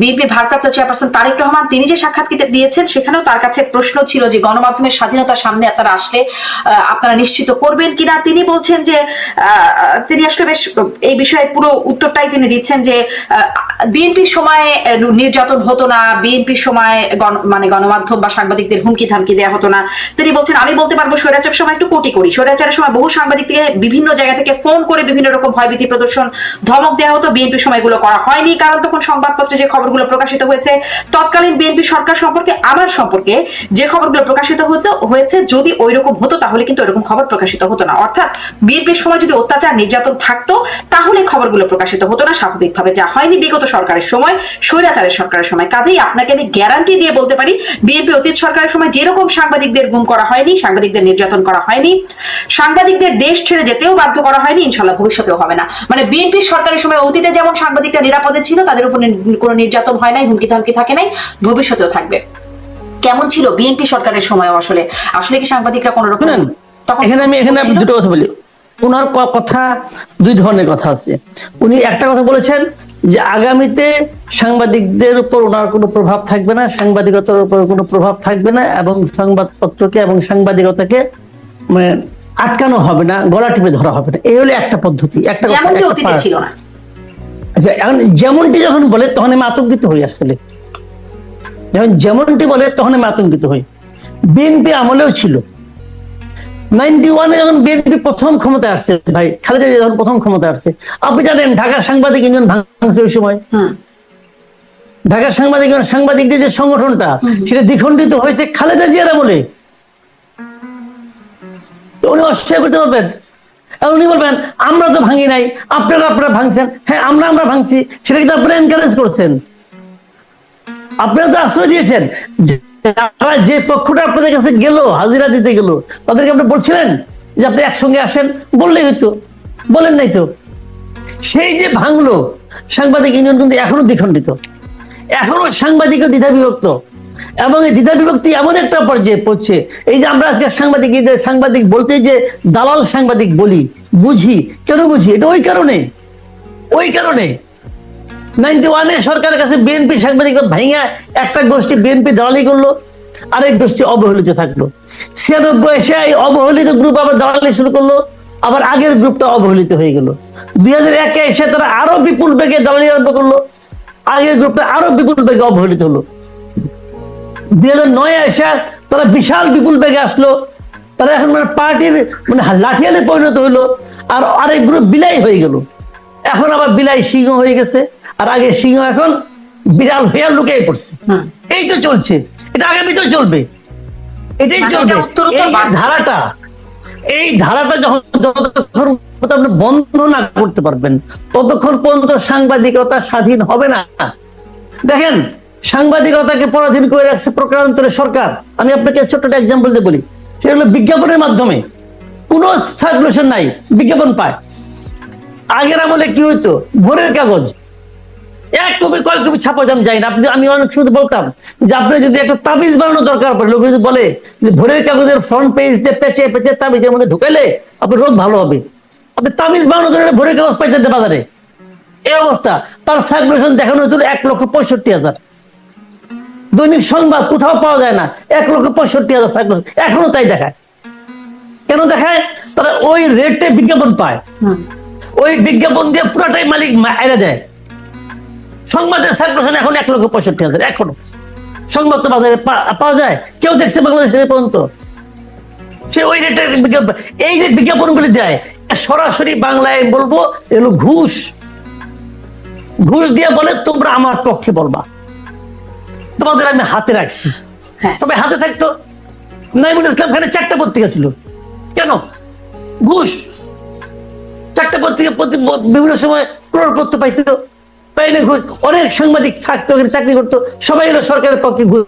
বিএনপির ভারপ্রাপ্ত চেয়ারপারসন তারেক রহমান, তিনি যে সাক্ষাৎ দিয়েছেন, সেখানেও তার কাছে প্রশ্ন ছিল যে গণমাধ্যমের স্বাধীনতার সামনে আপনারা আসলে আপনারা নিশ্চিত করবেন কিনা। তিনি বলছেন যে তিনি আসলে বেশ, এই বিষয়ে পুরো উত্তরটাই তিনি দিচ্ছেন যে বিএনপির সময় নির্যাতন হতো না বিএনপির সময় মানে গণমাধ্যম বা সাংবাদিকদের হুমকি ধামকি দেওয়া হতো না। তিনি বলছেন, আমি বলতে পারব স্বৈরাচার সময় একটু কোটি করি স্বৈরাচারের সময় বহু সাংবাদিক থেকে বিভিন্ন জায়গা থেকে ফোন করে বিভিন্ন রকম ভয়ভীতি প্রদর্শন, ধমক দেওয়া হতো। বিএনপির সময় এগুলো করা হয়নি, কারণ তখন সংবাদপত্রে যে খবরগুলো প্রকাশিত হয়েছে, তৎকালীন বিএনপি সরকার সম্পর্কে, আমার সম্পর্কে যে খবরগুলো প্রকাশিত হতো, হয়েছে যদি ওই রকম হতো, তাহলে কিন্তু ওইরকম খবর প্রকাশিত হতো না। অর্থাৎ বিএনপির সময় যদি অত্যাচার, নির্যাতন থাকতো, তাহলে খবরগুলো প্রকাশিত হতো না, স্বাভাবিকভাবে। যা হয়নি বিগত সরকারের সময়, স্বৈরাচারের সরকারের সময়। কাজেই আপনাকে আমি গ্যারান্টি দিয়ে বলতে পারি, বিএনপি অতীত সরকারের সময় যেরকম সাংবাদিকদের গুম করা হয়নি, সাংবাদিকদের নির্যাতন করা হয়নি, সাংবাদিকদের দেশ ছেড়ে যেতেও বাধ্য করা হয়নি, ইনশাল্লাহ ভবিষ্যতেও হবে না। মানে বিএনপি সরকারের সময় অতীতে যেমন সাংবাদিকরা নিরাপদে ছিল, তাদের উপর কোনো নির্যাতন হয় নাই হুমকি ধামকি থাকে নাই ভবিষ্যতেও থাকবে। কেমন ছিল বিএনপি সরকারের সময় আসলে? আসলে কি সাংবাদিকরা কোনো রকম এখানে আমি এখানে দুটো কথা বলি। ওনার কথা দুই ধরনের কথা আছে। উনি একটা কথা বলেছেন যে আগামীতে সাংবাদিকদের উপর ওনার কোনো প্রভাব থাকবে না সাংবাদিকতার উপর কোনো প্রভাব থাকবে না এবং সংবাদপত্রকে এবং সাংবাদিকতাকে মানে আটকানো হবে না গলা টিপে ধরা হবে না। এই হলো একটা পদ্ধতি। একটা। ছিল না। আচ্ছা এখন যেমনটি যখন বলে তখন আমি আতঙ্কিত হই আসলে। যখন যেমনটি বলে তখন আমি আতঙ্কিত হই। বিএনপি আমলেও ছিল। নাইনটি ওয়ানে যখন বিএনপি প্রথম ক্ষমতা আসছে ভাই খালেদা জিয়া যখন প্রথম ক্ষমতা আসছে আপনি জানেন ঢাকা সাংবাদিক ইউনিয়ন ভাঙছে ওই সময়। হুম ঢাকা সাংবাদিক সাংবাদিকদের যে সংগঠনটা সেটা দ্বিখণ্ডিত হয়েছে খালেদা জিয়ার আমলে। উনি অস্বীকার করতে পারবেন আর উনি বলবেন, আমরা তো ভাঙি নাই, আপনারা আপনারা ভাঙছেন। হ্যাঁ আমরা আমরা ভাঙছি, সেটা কিন্তু আপনারা এনকারেজ করছেন? আপনারা তো আশ্রয় দিয়েছেন। যে পক্ষটা আপনাদের কাছে গেল, হাজিরা দিতে গেল, তাদেরকে আপনি বলছিলেন যে আপনি একসঙ্গে আসেন? বললেই হইতো, বলেন নাই তো। সেই যে ভাঙলো, সাংবাদিক ইউনিয়ন কিন্তু এখনও দ্বিখণ্ডিত। এখনও সাংবাদিক দ্বিধা বিভক্ত এবং এই দ্বিধা বিভক্তি এমন একটা পর্যায়ে পড়ছে। এই যে আমরা আজকে সাংবাদিক সাংবাদিক বলতে যে দালাল সাংবাদিক বলি, বুঝি। কেন বুঝি? এটা ওই কারণে। ওই কারণে। নাইনটি ওয়ানে সরকারের কাছে বিএনপি সাংবাদিক ভাইঙা একটা গোষ্ঠী বিএনপি দালালি করল, আরেক গোষ্ঠী অবহেলিত থাকল। ছিয়ানব্বই এসে এই অবহেলিত গ্রুপ আবার দালালি শুরু করল, আবার আগের গ্রুপটা অবহেলিত হয়ে গেল। দুই হাজার একে এসে তারা আরও বিপুল বেগে দালালি আরম্ভ করল, আগের গ্রুপটা আরও বিপুল বেগে অবহেলিত হলো। দুই হাজার নয় এসে তারা বিশাল বিপুল বেগে আসলো। তারা এখন মানে পার্টির মানে লাঠিয়ালে পরিণত হইল আর আরেক গ্রুপ বিলাই হয়ে গেল। এখন আবার বিলাই সিংহ হয়ে গেছে আর আগে সিংহ এখন বিড়াল হইয়া লুকিয়ে পড়ছে। এই তো চলছে। এটা আগামীতেও চলবে। এটাই মানে চলবে। এই ধারাটা এই ধারাটা যখন যতক্ষণ আপনি বন্ধ না করতে পারবেন ততক্ষণ পর্যন্ত সাংবাদিকতা স্বাধীন হবে না। দেখেন সাংবাদিকতাকে পরাধীন করে রাখছে প্রকারান্তরে সরকার। আমি আপনাকে ছোট্ট একটা এক্সাম্পল দিয়ে বলি। সেটা হলো বিজ্ঞাপনের মাধ্যমে। কোনো সার্কুলেশন নাই, বিজ্ঞাপন পায়। আগের আমলে কি হইতো? ভোরের কাগজ। এক কপি, কয়েক কপি ছাপা দাম যায় না। আপনি আমি অনেক শুধু বলতাম যে আপনি যদি একটা তাবিজ বানানো দরকার পড়ে, লোক যদি বলে যে ভোরের কাগজের ফ্রন্ট পেজ দিয়ে পেঁচে পেঁচে তাবিজের মধ্যে ঢুকাইলে আপনার রোগ ভালো হবে। আপনি তাবিজ জন্য একটা ভোরের কাগজ পাইতেন বাজারে। এই অবস্থা। তার সার্কুলেশন দেখানো হয়েছিল এক লক্ষ পঁয়ষট্টি হাজার। দৈনিক সংবাদ কোথাও পাওয়া যায় না। এক লক্ষ পঁয়ষট্টি হাজার এখনও তাই দেখায়। কেন দেখায়? তারা ওই রেটে বিজ্ঞাপন পায়। ওই বিজ্ঞাপন দিয়ে পুরোটাই মালিক এরা দেয়। সংবাদের সার্কুলেশন এখন এক লক্ষ পঁয়ষট্টি হাজার এখনও। সংবাদ তো বাজারে পাওয়া যায়। কেউ দেখছে বাংলাদেশে এ পর্যন্ত। সে ওই রেটের বিজ্ঞাপন এই যে বিজ্ঞাপনগুলি দেয় সরাসরি বাংলায় বলব এগুলো ঘুষ। ঘুষ দিয়ে বলে তোমরা আমার পক্ষে বলবা। তোমাদের আমি হাতে রাখছি। হ্যাঁ। তবে হাতে থাকতো নাইমুল ইসলাম খানের চারটা পত্রিকা ছিল। কেন? ঘুষ। চারটা পত্রিকা প্রতি বিভিন্ন সময় ক্রোড়পত্র পাইতো। পাইলে ঘুষ। অনেক সাংবাদিক থাকতো চাকরি করতো। সবাই হলো সরকারের পক্ষে ঘুষ।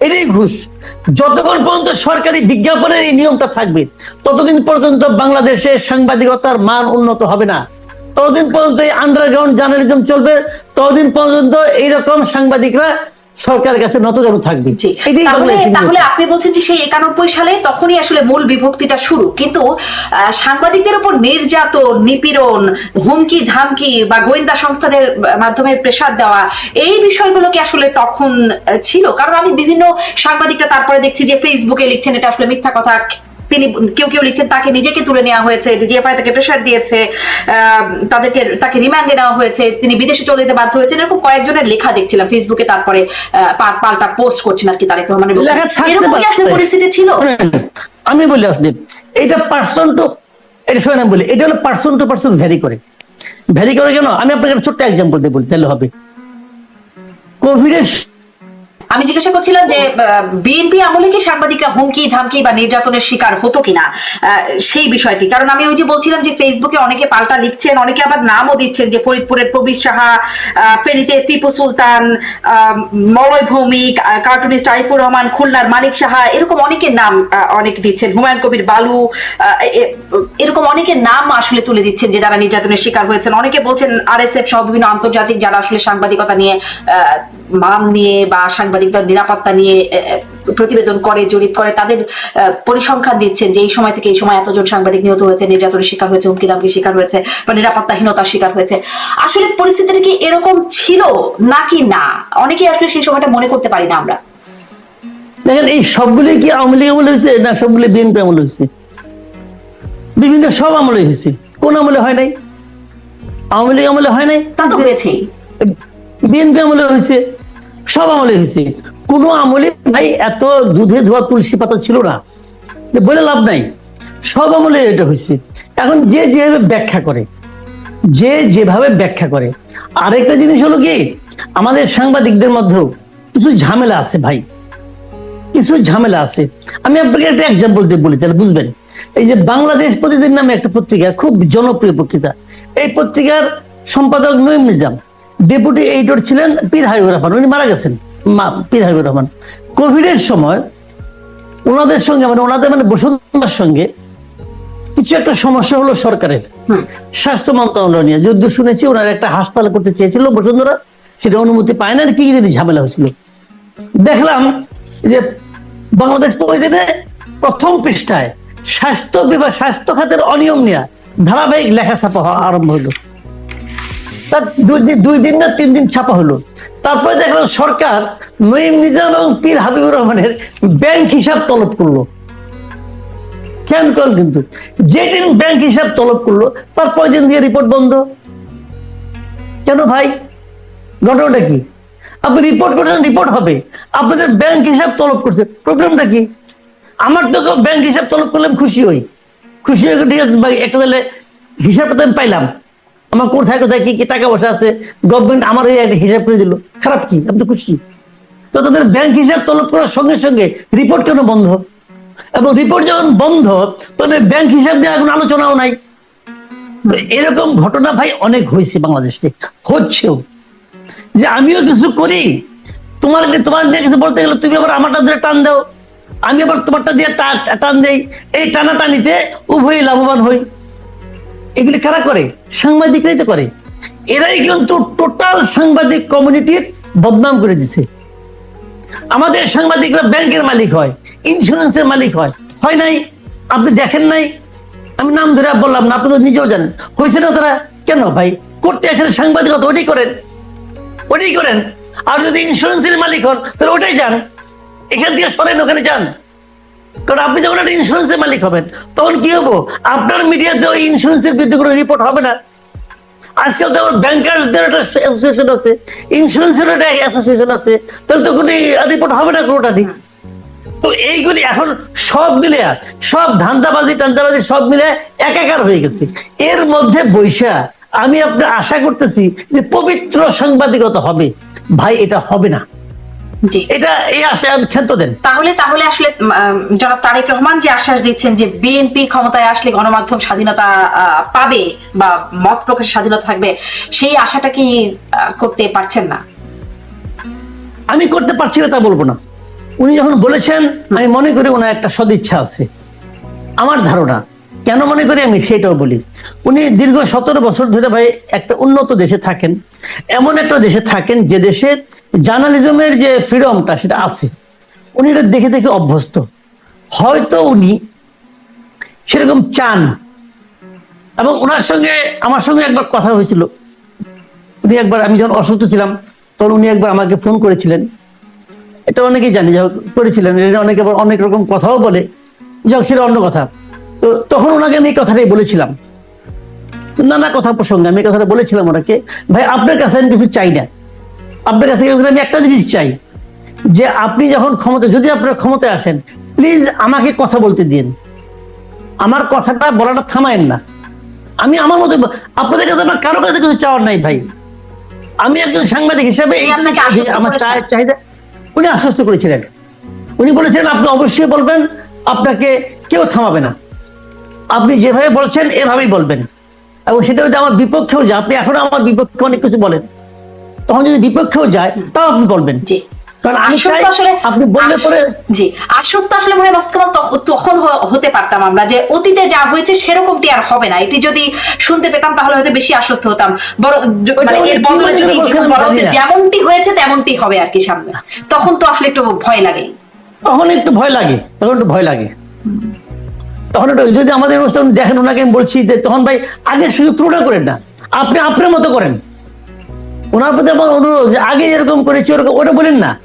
এটাই ঘুষ। যতক্ষণ পর্যন্ত সরকারি বিজ্ঞাপনের এই নিয়মটা থাকবে ততদিন পর্যন্ত বাংলাদেশে সাংবাদিকতার মান উন্নত হবে না। ততদিন পর্যন্ত এই আন্ডারগ্রাউন্ড জার্নালিজম চলবে ততদিন পর্যন্ত এইরকম সাংবাদিকরা সরকারের কাছে নতজানু থাকবে। তাহলে আপনি বলছেন যে সেই একানব্বই সালে তখনই আসলে মূল বিভক্তিটা শুরু কিন্তু সাংবাদিকদের উপর নির্যাতন নিপীড়ন হুমকি ধামকি বা গোয়েন্দা সংস্থাদের মাধ্যমে প্রেসার দেওয়া এই বিষয়গুলো কি আসলে তখন ছিল? কারণ আমি বিভিন্ন সাংবাদিকরা তারপরে দেখছি যে ফেসবুকে লিখছেন এটা আসলে মিথ্যা কথা তিনি কেউ কেউ লিখছেন তাকে নিজেকে তুলে নেওয়া হয়েছে ডিজিএফআই তাকে প্রেশার দিয়েছে তাদেরকে তাকে রিমান্ডে নেওয়া হয়েছে তিনি বিদেশে চলে যেতে বাধ্য হয়েছেন এরকম কয়েকজনের লেখা দেখছিলাম ফেসবুকে তারপরে পাল্টা পোস্ট করছেন আর কি তারেক রহমানের এরকম কি আসলে পরিস্থিতি ছিল? আমি বলি আসলে এটা পার্সন টু এটা শোনেন আমি বলি এটা হলো পার্সন টু পার্সন ভ্যারি করে। ভ্যারি করে কেন? আমি আপনাকে ছোট্ট এক্সাম্পল দিয়ে বলি তাহলে হবে। কোভিডের আমি জিজ্ঞাসা করছিলাম যে বিএনপি আমলে কি সাংবাদিকরা হুমকি ধামকি বা নির্যাতনের শিকার হতো কিনা? সেই বিষয়টি। কারণ আমি ওই যে বলছিলাম যে ফেসবুকে অনেকে পাল্টা লিখছেন অনেকে আবার নামও দিচ্ছেন যে ফরিদপুরের প্রবীর সাহা ফেনীতে টিপু সুলতান মলয় ভৌমিক কার্টুনিস্ট আরিফুর রহমান খুলনার মানিক সাহা এরকম অনেকের নাম অনেক দিচ্ছেন। হুমায়ুন কবির বালু এরকম অনেকের নাম আসলে তুলে দিচ্ছেন যে যারা নির্যাতনের শিকার হয়েছেন। অনেকে বলছেন আরএসএফ সহ বিভিন্ন আন্তর্জাতিক যারা আসলে সাংবাদিকতা নিয়ে আহ, মান নিয়ে বা সাংবাদিকতার নিরাপত্তা নিয়ে প্রতিবেদন করে জরিপ করে তাদের পরিসংখ্যান দিচ্ছেন যে এই সময় থেকে এই সময় এতজন সাংবাদিক নিহত হয়েছে নির্যাতনের শিকার হয়েছে হুমকি দামকি শিকার হয়েছে বা নিরাপত্তাহীনতার শিকার হয়েছে। আসলে পরিস্থিতিটা কি এরকম ছিল নাকি না? অনেকেই আসলে সেই সময়টা মনে করতে পারি না আমরা। দেখেন এই সবগুলি কি আওয়ামী লীগ আমলে হয়েছে না সবগুলি বিএনপি আমলে হয়েছে? বিভিন্ন সব আমলে হয়েছে। কোন আমলে হয় নাই? আওয়ামী লীগ আমলে হয় নাই? তা তো হয়েছেই। বিএনপি আমলে হয়েছে। সব আমলে হয়েছে। কোনো আমলে ভাই এত দুধে ধোয়া তুলসী পাতা ছিল না। বলে লাভ নাই। সব আমলে এটা হয়েছে। এখন যে যেভাবে ব্যাখ্যা করে, যে যেভাবে ব্যাখ্যা করে, আরেকটা জিনিস হলো কি, আমাদের সাংবাদিকদের মধ্যেও কিছু ঝামেলা আছে ভাই। কিছু ঝামেলা আছে। আমি আপনাকে একটা এক্সাম্পল দিয়ে বলি, তাহলে বুঝবেন। এই যে বাংলাদেশ প্রতিদিন নামে একটা পত্রিকা, খুব জনপ্রিয় পত্রিকা, এই পত্রিকার সম্পাদক নঈম নিজাম। ডেপুটি এডিটর ছিলেন পীর হাবিবুর রহমান উনি মারা গেছেন মা- পীর হাবিবুর রহমান। কোভিডের সময় ওনাদের সঙ্গে মানে ওনাদের মানে বসুন্ধরার সঙ্গে কিছু একটা সমস্যা হলো সরকারের। স্বাস্থ্য মন্ত্রণালয় নিয়ে যদিও শুনেছি ওনারা একটা হাসপাতাল করতে চেয়েছিল বসুন্ধরা সেটা অনুমতি পায় না কি কি জানি ঝামেলা হয়েছিল। দেখলাম যে বাংলাদেশ প্রতিদিনে প্রথম পৃষ্ঠায় স্বাস্থ্য বিভাগ স্বাস্থ্য খাতের অনিয়ম নিয়ে ধারাবাহিক লেখা ছাপা হওয়া আরম্ভ হলো। তার দুই দিন দুই দিন না তিন দিন ছাপা হলো। তারপরে দেখলাম সরকার নঈম নিজাম এবং পীর হাবিবুর রহমানের ব্যাংক হিসাব তলব করল। খেয়াল করেন কিন্তু, যেদিন ব্যাংক হিসাব তলব করল, তার পরের দিন দিয়ে রিপোর্ট বন্ধ। কেন ভাই? ঘটনাটা কি? আপনি রিপোর্ট করছেন রিপোর্ট হবে। আপনাদের ব্যাংক হিসাব তলব করছে। প্রবলেমটা কি? আমার তো ব্যাংক হিসাব তলব করলাম খুশি হই। খুশি হয়ে ঠিক আছে, ভাই একটা হিসাবটা আমি পাইলাম। আমার কোথায় কোথায়, কি কি টাকা পয়সা আছে? গভর্নমেন্ট আমার এই হিসাব করে দিল। খারাপ কি? আমি তো খুশি। তো তাদের ব্যাংক হিসাব তলব করার সঙ্গে সঙ্গে রিপোর্ট কেন বন্ধ? এবং রিপোর্ট যখন বন্ধ, তবে ব্যাংক হিসাব নিয়ে এখন আলোচনাও নাই। এরকম ঘটনা ভাই অনেক হয়েছে বাংলাদেশে, হচ্ছেও। যে আমিও কিছু করি তোমার তোমার নিয়ে কিছু বলতে গেলে তুমি আবার আমারটা ধরে টান দাও। আমি আবার তোমারটা দিয়ে টান দেই। এই টানা টানিতে উভয়ই লাভবান হই। এগুলি কারা করে? সাংবাদিকরাই তো করে। এরাই কিন্তু টোটাল সাংবাদিক কমিউনিটির বদনাম করে দিছে। আমাদের সাংবাদিকরা ব্যাংকের মালিক হয় ইন্স্যুরেন্সের মালিক হয়। হয় নাই? আপনি দেখেন নাই? আমি নাম ধরে বললাম না, আপনি তো নিজেও জানেন। হয়েছে না তারা? কেন ভাই? করতে আসেন সাংবাদিকতা ওটাই করেন। ওটাই করেন। আর যদি ইন্স্যুরেন্সের মালিক হন, তাহলে ওটাই যান। এখান থেকে সরেন, ওখানে যান। কারণ আপনি যখন একটা ইন্স্যুরেন্সের মালিক হবেন, তখন কি হব? আপনার মিডিয়াতে ওই ইন্স্যুরেন্সের বিরুদ্ধে কোনো রিপোর্ট হবে না। আজকাল তো আবার ব্যাংকার্সদের একটা অ্যাসোসিয়েশন আছে। ইন্স্যুরেন্সের একটা অ্যাসোসিয়েশন আছে। তাহলে তো কোনো রিপোর্ট হবে না কোনোটা নেই তো এইগুলি এখন সব মিলে, সব ধান্দাবাজি, টান্দাবাজি সব মিলে একাকার হয়ে গেছে। এর মধ্যে বৈশা, আমি আপনার আশা করতেছি যে পবিত্র সাংবাদিকতা হবে। ভাই, এটা হবে না। জি। এটা এই আমি ক্ষেত্র দেন। তাহলে তাহলে আসলে জনাব তারেক রহমান যে আশ্বাস দিচ্ছেন যে বিএনপি ক্ষমতায় আসলে গণমাধ্যম স্বাধীনতা পাবে বা মত প্রকাশের স্বাধীনতা থাকবে সেই আশাটা কি করতে পারছেন না? আমি করতে পারছি না তা বলব না। উনি যখন বলেছেন আমি মনে করি ওনার একটা সদিচ্ছা আছে। আমার ধারণা কেন মনে করি আমি? সেটাও বলি। উনি দীর্ঘ সতেরো বছর ধরে ভাই একটা উন্নত দেশে থাকেন। এমন একটা দেশে থাকেন যে দেশে জার্নালিজমের যে ফ্রিডমটা সেটা আছে। উনি এটা দেখে দেখে অভ্যস্ত। হয়তো উনি সেরকম চান। এবং ওনার সঙ্গে, আমার সঙ্গে একবার কথা হয়েছিল। উনি একবার, আমি যখন অসুস্থ ছিলাম, তখন উনি একবার আমাকে ফোন করেছিলেন। এটা অনেকেই জানি যা করেছিলেন। এটা অনেকে অনেক রকম কথাও বলে। যাক সেটা অন্য কথা। তো তখন ওনাকে আমি এই কথাটাই বলেছিলাম। নানা কথা প্রসঙ্গে আমি কথাটা বলেছিলাম ওনাকে ভাই আপনার কাছে আমি কিছু চাই না। আপনার কাছে আমি একটা জিনিস চাই যে আপনি যখন ক্ষমতা যদি আপনার ক্ষমতায় আসেন প্লিজ আমাকে কথা বলতে দিন। আমার কথাটা বলাটা থামায়েন না। আমি আমার মতো আপনাদের কাছে আমার কারও কাছে কিছু চাওয়ার নাই ভাই। আমি একজন সাংবাদিক হিসাবে আমার চাহিদা উনি আশ্বস্ত করেছিলেন। উনি বলেছিলেন আপনি অবশ্যই বলবেন আপনাকে কেউ থামাবে না। আপনি যেভাবে বলছেন এভাবেই বলবেন। এবং সেটা যদি আমার বিপক্ষেও যায় আপনি এখনও আমার বিপক্ষে অনেক কিছু বলেন। তখন যদি বিপক্ষেও যায় তাও আপনি বলবেন। জি। কারণ আমি চাই আশ্বস্ত আসলে আপনি বললে পরে জি। আশ্বস্ত আসলে মনে বাস্তবাল তখন হতে পারতাম আমরা যে অতীতে যা হয়েছে সেরকমটি আর হবে না। এটি যদি শুনতে পেতাম তাহলে হয়তো বেশি আশ্বস্ত হতাম। বড় মানে এর বদলে যদি করে বলছেন যেরকম আমি বলা হচ্ছে যেমনটি হয়েছে তেমনটি হবে আর কি সামনে। তখন তো আসলে একটু ভয় লাগে। তখন একটু ভয় লাগে। তখন একটু ভয় লাগে। তখন একটু যদি আমাদের অনুষ্ঠান দেখেন, ওনাকে আমি বলছি যে, তখন ভাই, আগে শুধু তুলনা করেন না। আপনি আপনার মতো করেন। ওনার প্রতি আমার অনুরোধ যে, আগে এরকম করেছি, ওরকম ওটা বলেন না।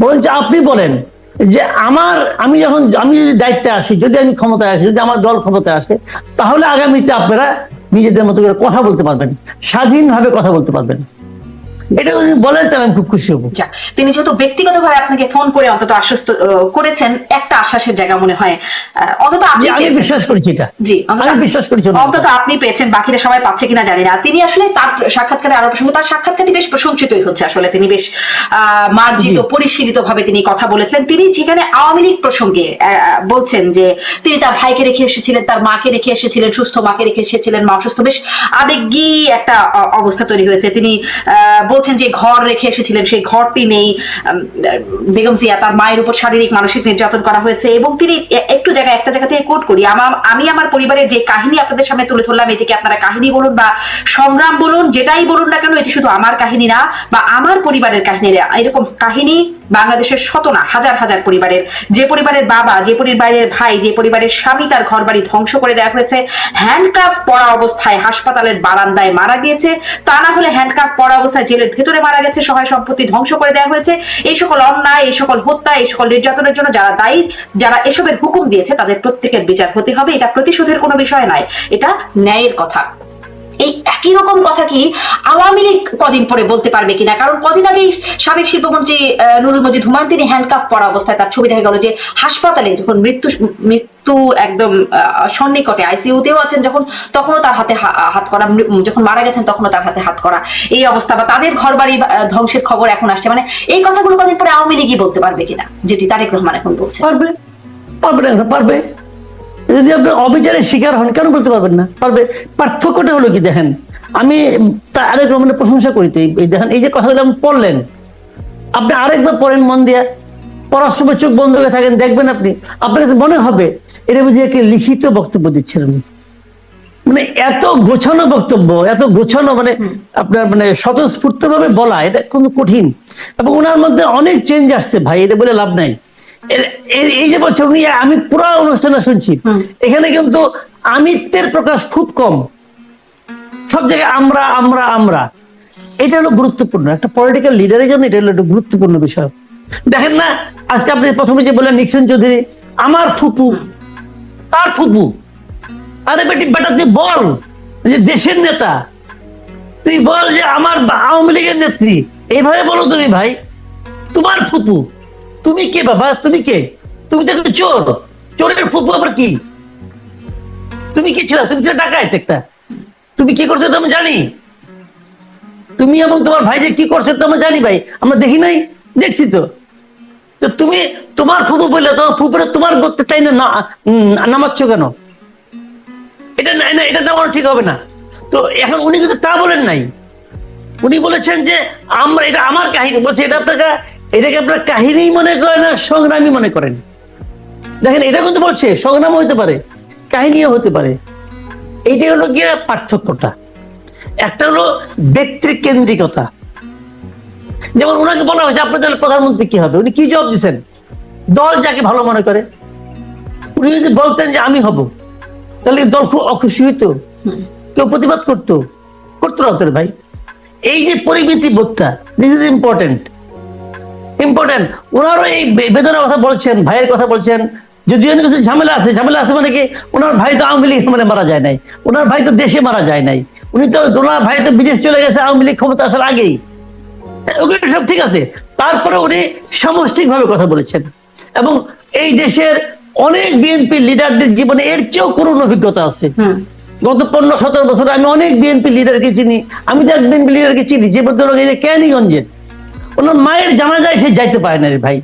বরঞ্চ আপনি বলেন যে, আমার, আমি যখন, আমি যদি দায়িত্বে আসি, যদি আমি ক্ষমতায় আসি, যদি আমার দল ক্ষমতায় আসে, তাহলে আগামীতে আপনারা নিজেদের মতো করে কথা বলতে পারবেন। স্বাধীনভাবে কথা বলতে পারবেন। এটা বলেন আমি খুব খুশি হব। তিনি যেহেতু ব্যক্তিগতভাবে আপনাকে ফোন করে অন্তত আশ্বস্ত করেছেন একটা আশ্বাসের জায়গা মনে হয় অন্তত আপনি আমি বিশ্বাস করেছি এটা। জি আমি বিশ্বাস করেছি অন্তত আপনি পেয়েছেন বাকিরা সবাই পাচ্ছে কিনা জানি না। তিনি আসলে তার সাক্ষাৎকারে আরও প্রসঙ্গ তার সাক্ষাৎকারটি বেশ প্রশংসিতই হচ্ছে আসলে। তিনি বেশ মার্জিত পরিশীলিত ভাবে তিনি কথা বলেছেন। তিনি যেখানে আওয়ামী লীগ প্রসঙ্গে বলছেন যে তিনি তার ভাইকে রেখে এসেছিলেন তার মাকে রেখে এসেছিলেন সুস্থ মাকে রেখে এসেছিলেন মা অসুস্থ বেশ আবেগী একটা অবস্থা তৈরি হয়েছে। তিনি আহ, বলছেন যে ঘর রেখে এসেছিলেন, সেই ঘরটি নেই। বেগম জিয়া তার মায়ের উপর শারীরিক, মানসিক নির্যাতন করা হয়েছে এবং তিনি একটু জায়গায় একটা জায়গা থেকে কোট করি। আমি আমার পরিবারের যে কাহিনী আপনাদের সামনে তুলে ধরলাম, এটিকে আপনারা কাহিনী বলুন বা সংগ্রাম বলুন, যেটাই বলুন না কেন, এটি শুধু আমার কাহিনী না, বা আমার পরিবারের কাহিনী না এরকম কাহিনী বাংলাদেশের শত না, হাজার হাজার পরিবারের। যে পরিবারের বাবা, যে পরিবারের ভাই, যে পরিবারের স্বামী তার ঘর বাড়ি ধ্বংস করে দেওয়া হয়েছে। হ্যান্ডকাফ পড়া অবস্থায় হাসপাতালের বারান্দায় মারা গিয়েছে। তা না হলে হ্যান্ডকাফ পড়া অবস্থায় জেলের ভেতরে মারা গেছে, সহায় সম্পত্তি ধ্বংস করে দেওয়া হয়েছে। এই সকল অন্যায়, এই সকল হত্যা, এই সকল নির্যাতনের জন্য যারা দায়ী, যারা এসবের হুকুম দিয়েছে, তাদের প্রত্যেকের বিচার হতে হবে। এটা প্রতিশোধের কোনো বিষয় নয়, এটা ন্যায়ের কথা। এই একই রকম কথা কি আওয়ামী লীগ কদিন পরে বলতে পারবে কিনা? কারণ কদিন আগেই সাবেক শিল্পমন্ত্রী নুরুল মজিদ হুমায়ুন তিনি হ্যান্ডকাফ পড়া অবস্থায় তার ছবি দেখা গেল যে হাসপাতালে যখন মৃত্যু মৃত্যু একদম সন্নিকটে আইসিইউতেও আছেন যখন, তখনও তার হাতে হাত করা যখন মারা গেছেন তখনও তার হাতে হাত করা। এই অবস্থা বা তাদের ঘর বাড়ি ধ্বংসের খবর এখন আসছে। মানে এই কথাগুলো কদিন পরে আওয়ামী লীগই বলতে পারবে কিনা? যেটি তারেক রহমান এখন বলছে পারবে। পারবে না, পারবে। যদি আপনি অবিচারের শিকার হন, কেন বলতে পারবেন না? পারবে? পার্থক্যটা হলো কি দেখেন, আমি তা আরেক রকমের প্রশংসা করি তো, এই- এই দেখেন, এই যে কথাগুলো আপনি পড়লেন, আপনি আরেকবার পড়েন মন দিয়া, পড়ার সময় চোখ বন্ধ হয়ে থাকেন, দেখবেন আপনি, আপনার কাছে মনে হবে এটা বুঝি একটা লিখিত বক্তব্য দিচ্ছেন উনি। মানে এত গোছানো বক্তব্য, এত গোছানো মানে আপনার মানে স্বতঃস্ফূর্ত ভাবে বলা, এটা কিন্তু কঠিন। এবং ওনার মধ্যে অনেক চেঞ্জ আসছে ভাই, এটা বলে লাভ নাই। এই যে বলছেন উনি আমি পুরো অনুষ্ঠানে শুনছি। এখানে কিন্তু আমিত্বের প্রকাশ খুব কম। সব জায়গায় আমরা আমরা আমরা। এটা হলো গুরুত্বপূর্ণ। একটা পলিটিক্যাল লিডারের জন্য এটা হলো একটা গুরুত্বপূর্ণ বিষয়। দেখেন না আজকে আপনি প্রথমে যে বললেন নিক্সন চৌধুরী আমার ফুপু তার ফুপু। আরে বেটি বেটা তুই বল যে দেশের নেতা। তুই বল যে আমার আওয়ামী লীগের নেত্রী। এইভাবে বলো তুমি ভাই। তোমার ফুপু। তুমি কে বাবা? তুমি কে? তুমি তো চোর। চোরের ফুপু আবার কি? তুমি কি ছিল? তুমি ছিল ডাকাইত একটা। তুমি কি করছ তো আমি জানি। তুমি এবং তোমার ভাই যে কি করছ তো আমি জানি ভাই। আমরা দেখি নাই? দেখছি তো। তো তুমি তোমার ফুপু বললে তোমার ফুপুরে তোমার গোত্রটাই না নামাচ্ছ কেন? এটা না, এটা নামানো ঠিক হবে না। তো এখন উনি কিন্তু তা বলেন নাই। উনি বলেছেন যে আমরা এটা আমার কাহিনী। বলছে এটা আপনাকে এটাকে আপনার কাহিনী মনে করেন না সংগ্রামী মনে করেন। দেখেন, এটা কিন্তু বলছে সংগ্রাম হতে পারে, কাহিনীও হতে পারে। এইটাই হলো গিয়ে পার্থক্যটা। একটা হলো ব্যক্তি কেন্দ্রিকতা যেমন ওনাকে বলা হয়েছে আপনাদের প্রধানমন্ত্রী কি হবে? উনি কি জবাব দিচ্ছেন দল যাকে ভালো মনে করে। উনি যদি বলতেন যে, আমি হব, তাহলে দল খুব অখুশি হইতো? কেউ প্রতিবাদ করতো? করতো ভাই। এই যে পরিমিতি বোধটা দিস ইজ ইম্পর্টেন্ট ইম্পর্টেন্ট ওনারও এই বেদনার কথা বলছেন ভাইয়ের কথা বলছেন। যদিও অনেক কিছু ঝামেলা আছে ঝামেলা আছে মানে কি ওনার ভাই তো আওয়ামী লীগ মানে মারা যায় নাই। ওনার ভাই তো দেশে মারা যায় নাই। উনি তো ওনার ভাই তো বিদেশ চলে গেছে আওয়ামী লীগ ক্ষমতা আসার আগেই। ওগুলো সব ঠিক আছে। তারপরে উনি সামষ্টিক ভাবে কথা বলেছেন। এবং এই দেশের অনেক বিএনপি লিডারদের জীবনে এর চেয়েও করুণ অভিজ্ঞতা আছে। গত পনেরো সতেরো বছরে আমি অনেক বিএনপি লিডারকে চিনি। আমি যে বিএনপি লিডারকে চিনি যে ভদ্রলোক এই যে ক্যানিগঞ্জের ওনার মায়ের জানা যায় সে যাইতে পারে না রে ভাই।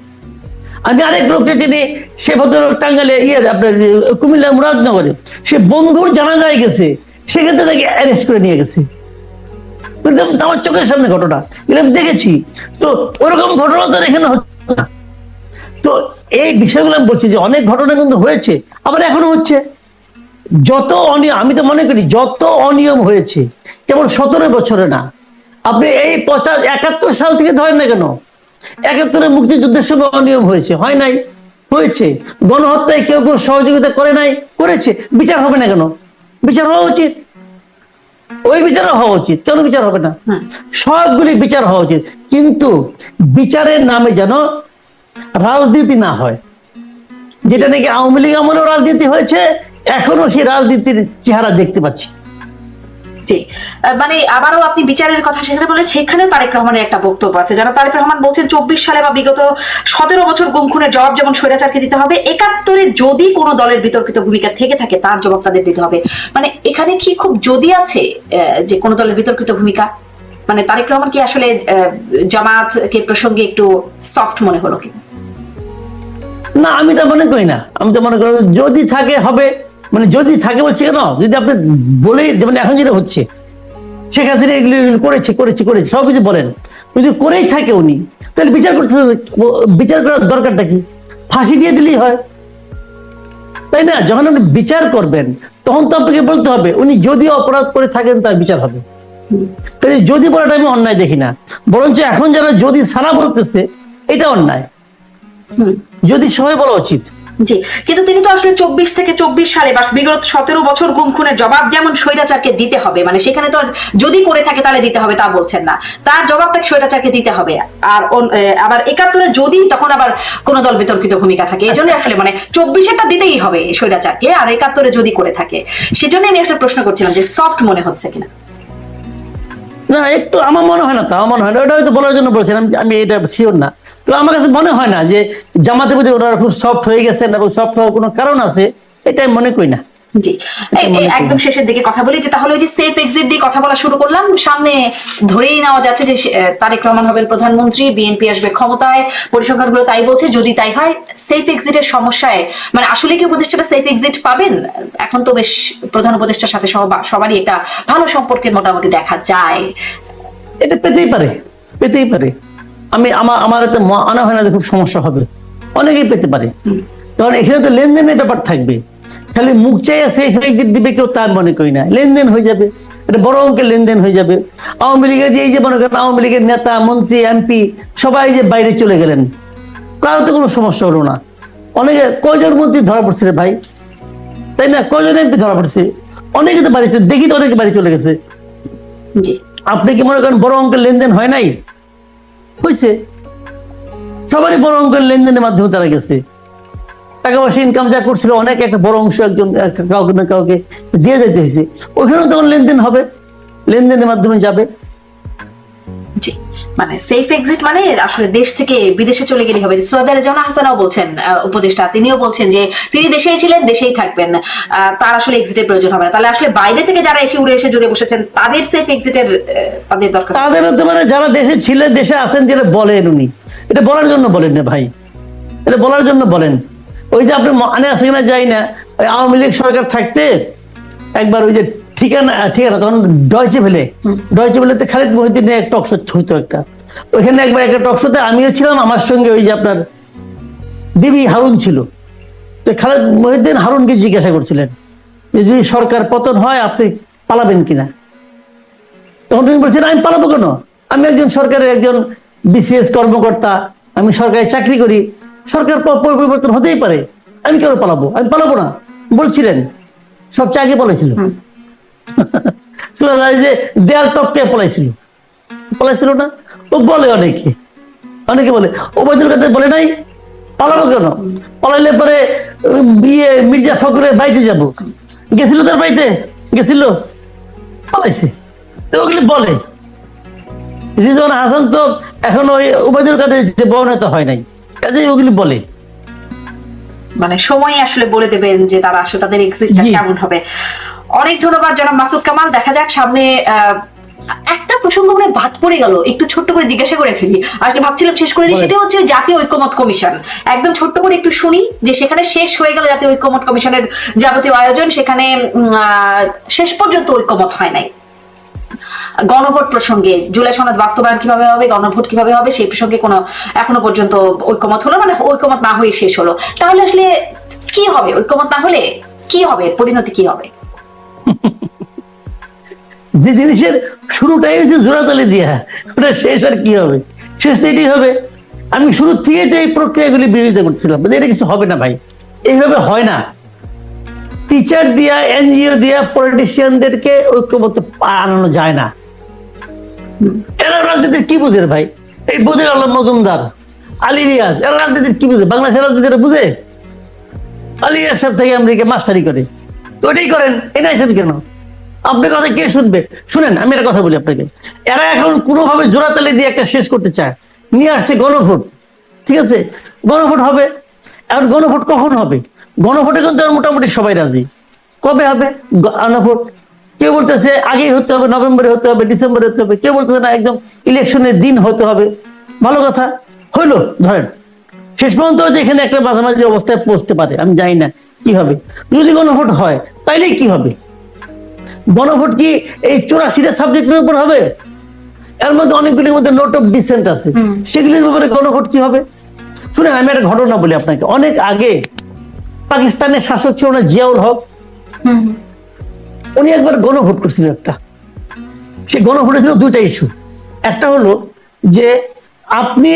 আমি আরেক লোককে চিনি, সে ভদ্রলোক টাঙ্গালে ইয়ে আপনার কুমিল্লা মুরাদনগরে, সে বন্ধুর জানা যায় গেছে সেক্ষেত্রে তাকে অ্যারেস্ট করে নিয়ে গেছে। আমার চোখের সামনে ঘটনা। আমি দেখেছি। তো ওরকম ঘটনা তো এখানে হচ্ছে না। তো এই বিষয়গুলো আমি বলছি যে অনেক ঘটনা কিন্তু হয়েছে, আবার এখনও হচ্ছে। যত অনিয়ম, আমি তো মনে করি যত অনিয়ম হয়েছে, কেবল সতেরো বছরে না আপনি এই পঁচাশ একাত্তর সাল থেকে ধরেন না কেন? একাত্তরে মুক্তিযুদ্ধের সময় অনিয়ম হয়েছে। হয় নাই? হয়েছে। গণহত্যায় কেউ কেউ সহযোগিতা করে নাই? করেছে। বিচার হবে না কেন? বিচার হওয়া উচিত। ওই বিচার হওয়া উচিত। কেন বিচার হবে না? সবগুলি বিচার হওয়া উচিত। কিন্তু বিচারের নামে যেন রাজনীতি না হয়। যেটা নাকি আওয়ামী লীগ আমলেও রাজনীতি হয়েছে এখনও সেই রাজনীতির চেহারা দেখতে পাচ্ছি। জি। মানে আবারও আপনি বিচারের কথা সেখানে তারেক রহমানের একটা বক্তব্য আছে তারেক রহমান বলছেন, চব্বিশ সালে বা বিগত সতেরো বছর গুম খুনের জবাব যেমন স্বৈরাচারকে দিতে হবে, একাত্তরে যদি কোনো দলের বিতর্কিত ভূমিকা থেকে থাকে, তার জবাব তাদের দিতে হবে। মানে এখানে কি খুব যদি আছে যে কোনো দলের বিতর্কিত ভূমিকা? মানে তারেক রহমান কি আসলে জামাতকে প্রসঙ্গে একটু সফট মনে হলো কি না, আমি তো মনে করি না। আমি তো মনে করি, যদি থাকে, হবে। মানে যদি থাকে বলছে কেন? যদি আপনি বলে যেমন এখন যেটা হচ্ছে শেখ হাসিনা এগুলো করেছে করেছে করেছে সব কিছু বলেন। যদি করেই থাকে উনি তাহলে বিচার করতে বিচার করার দরকারটা কি? ফাঁসি দিয়ে দিলেই হয়। তাই না? যখন আপনি বিচার করবেন তখন তো আপনাকে বলতে হবে উনি যদি অপরাধ করে থাকেন তার বিচার হবে। যদি বলাটা আমি অন্যায় দেখি না বরঞ্চ এখন যারা যদি সারা বলতেছে এটা অন্যায়। যদি সবাই বলা উচিত জি। কিন্তু তিনি তো আসলে চব্বিশ থেকে চব্বিশ সালে বা বিগত সতেরো বছর গুম খুনের জবাব যেমন স্বৈরাচারকে দিতে হবে মানে সেখানে তো যদি করে থাকে তাহলে দিতে হবে, তা বলছেন না। তার জবাব তাকে স্বৈরাচারকে দিতে হবে। আর আবার একাত্তরে যদি, তখন আবার কোন দল বিতর্কিত ভূমিকা থাকে। এই জন্য আসলে মানে চব্বিশেরটা দিতেই হবে স্বৈরাচারকে, আর একাত্তরে যদি করে থাকে। সেজন্য আমি আসলে প্রশ্ন করছিলাম যে সফট মনে হচ্ছে কিনা। না, একটু আমার মনে হয় না তা, আমার মনে হয় না। ওটা হয়তো বলার জন্য বলছেন আমি আমি এটা শিওর না। তো আমার কাছে মনে হয় না যে জামাতে প্রতি ওরা খুব সফট হয়ে গেছেন এবং সফট হওয়ার কোনো কারণ আছে এটা আমি মনে করি না। জি। একদম শেষের দিকে কথা বলি যে তাহলে ওই যে সেফ এক্সিট দিয়ে কথা বলা শুরু করলাম। সামনে ধরেই নেওয়া যাচ্ছে যে তারেক রহমান হবেন প্রধানমন্ত্রী বিএনপি আসবে ক্ষমতায় পরিসংখ্যানগুলো তাই বলছে যদি তাই হয় সেফ এক্সিটের সমস্যায় মানে আসলে কি উপদেষ্টাটা সেফ এক্সিট পাবেন? এখন তো বেশ প্রধান উপদেষ্টার সাথে সবারই একটা ভালো সম্পর্কের মোটামুটি দেখা যায়। এটা পেতেই পারে পেতেই পারে। আমি আমার আমার এতে আনা হয় না যে খুব সমস্যা হবে। অনেকেই পেতে পারে। কারণ এখানে তো লেনদেনের ব্যাপার থাকবে। খালি মুখ চাই আছে দিবে কেউ তার মনে করি না। লেনদেন হয়ে যাবে। এটা বড় অঙ্কের লেনদেন হয়ে যাবে। আওয়ামী লীগের যে এই যে মনে করেন আওয়ামী লীগের নেতা মন্ত্রী এমপি সবাই যে বাইরে চলে গেলেন কারও তো কোনো সমস্যা হলো না। অনেকে কয়জন মন্ত্রী ধরা পড়ছে রে ভাই? তাই না? কয়জন এমপি ধরা পড়ছে? অনেকে তো বাড়ি দেখি তো অনেকে বাড়ি চলে গেছে। আপনি কি মনে করেন বড় অঙ্কের লেনদেন হয় নাই? হয়েছে সবারই বড় অঙ্কের লেনদেনের মাধ্যমে তারা গেছে। টাকা পয়সা ইনকাম যা করছিল, অনেক একটা বড় অংশ একজন কাউকে না কাউকে দিয়ে যেতে হয়েছে ওখানেও তখন লেনদেন হবে। লেনদেনের মাধ্যমে যাবে। জি। মানে সেফ এক্সিট মানে আসলে দেশ থেকে বিদেশে চলে গেলে হবে। সৈয়দ রেজাউনা হাসানও বলছেন উপদেষ্টা, তিনিও বলছেন যে তিনি দেশেই ছিলেন, দেশেই থাকবেন। তার আসলে এক্সিটের প্রয়োজন হবে না। তাহলে আসলে বাইরে থেকে যারা এসে উড়ে এসে জুড়ে বসেছেন, তাদের সেফ এক্সিটের তাদের দরকার। তাদের হতে পারে যারা দেশে ছিলেন, দেশে আছেন যেটা বলেন উনি। এটা বলার জন্য বলেন না ভাই। এটা বলার জন্য বলেন। ওই যে আপনি মানে আছে কিনা যাই না আওয়ামী লীগ সরকার থাকতে একবার ওই যে ঠিকানা ঠিকানা তখন ডয়চে ফেলে ডয়চে ফেলেতে খালিদ মহিউদ্দিনের এক টক হইতো একটা। ওইখানে একবার একটা টক শোতে আমিও ছিলাম আমার সঙ্গে ওই যে আপনার বিবি হারুন ছিল। তো খালেদ মহিউদ্দিন হারুনকে জিজ্ঞাসা করছিলেন যে যদি সরকার পতন হয় আপনি পালাবেন কিনা? তখন তিনি বলছেন আমি পালাবো কেন? আমি একজন সরকারের একজন বিসিএস কর্মকর্তা আমি সরকারি চাকরি করি। সরকার পরিবর্তন হতেই পারে। আমি কেন পালাবো? আমি পালাবো না। বলছিলেন। সবচেয়ে আগে বলেছিল শোনা যায় যে দেয়াল টপকে পলাইছিল। পলাইছিল না? ও বলে অনেকে। অনেকে বলে ওবায়দুল কাদের বলে নাই? পালাবো কেন? পালাইলে পরে বিয়ে মির্জা বাড়িতে যাব। গেছিল তার বাড়িতে? গেছিল? পালাইছে। তো ওগুলি বলে। রিজওয়ান হাসান তো এখন ওই ওবায়দুল কাদের যে বর্ণতা হয় নাই কাজে ওগুলি বলে। মানে সময় আসলে বলে দেবেন যে তারা আসলে তাদের এক্সিটটা কেমন হবে। অনেক ধন্যবাদ জনাব মাসুদ কামাল। দেখা যাক সামনে আহ, একটা প্রসঙ্গ মনে বাদ পড়ে গেল। একটু ছোট্ট করে জিজ্ঞাসা করে ফেলি। আসলে ভাবছিলাম শেষ করে দিই সেটা হচ্ছে জাতীয় ঐক্যমত কমিশন। একদম ছোট্ট করে একটু শুনি যে সেখানে শেষ হয়ে গেল জাতীয় ঐক্যমত কমিশনের যাবতীয় আয়োজন। সেখানে শেষ পর্যন্ত ঐক্যমত হয় নাই। গণভোট প্রসঙ্গে জুলাই সনদ বাস্তবায়ন কীভাবে হবে গণভোট কীভাবে হবে সেই প্রসঙ্গে কোনো এখনও পর্যন্ত ঐক্যমত হলো মানে ঐক্যমত না হয়ে শেষ হলো। তাহলে আসলে কি হবে? ঐক্যমত না হলে কি হবে? পরিণতি কি হবে? যে জিনিসের শুরুটাই হচ্ছে জোড়াতালি দিয়া, ওটা শেষ আর কি হবে? শেষ তো এটাই হবে। আমি শুরু থেকে যে এই প্রক্রিয়াগুলি বিরোধিতা করছিলাম এটা কিছু হবে না ভাই। এইভাবে হয় না। টিচার দিয়া, এনজিও দিয়া, পলিটিশিয়ানদেরকে ঐক্যবদ্ধ আনানো যায় না। এরা রাজনীতির কি বুঝে রে ভাই? এই বোধের আলম মজুমদার, আলী রিয়াজ, এরা রাজনীতির কি বুঝে? বাংলাদেশের রাজনীতিরা বুঝে? আলী রিয়াজ সাহেব থেকে আমেরিকা মাস্টারি করে। তো ওটাই করেন এনাইছেন কেন? আপনার কথা কে শুনবে? শুনেন, আমি একটা কথা বলি আপনাকে। এরা এখন কোনোভাবে জোড়াতালি দিয়ে একটা শেষ করতে চায়। নিয়ে আসছে গণভোট, ঠিক আছে? গণভোট হবে। এখন গণভোট কখন হবে? গণভোটে কিন্তু মোটামুটি সবাই রাজি। কবে হবে? গণভোট কেউ বলতেছে আগেই হতে হবে, নভেম্বরে হতে হবে, ডিসেম্বরে হতে হবে। কেউ বলতেছে না, একদম ইলেকশনের দিন হতে হবে। ভালো কথা। হইল, ধরেন। শেষ পর্যন্ত এখানে একটা মাঝামাঝি অবস্থায় পৌঁছতে পারে, আমি জানি না। কি হবে? যদি গণভোট হয় তাইলে কি হবে? গণভোট কি এই চৌরাশিটা সাবজেক্টের উপর হবে? এর মধ্যে অনেকগুলির মধ্যে নোট অফ ডিসেন্ট আছে। সেগুলির ব্যাপারে গণভোট কি হবে? শুনে আমি একটা ঘটনা বলি আপনাকে। অনেক আগে পাকিস্তানের শাসক ছিল না জিয়াউল হক। উনি একবার গণভোট করছিল একটা। সে গণভোটে ছিল দুইটা ইস্যু একটা হলো যে আপনি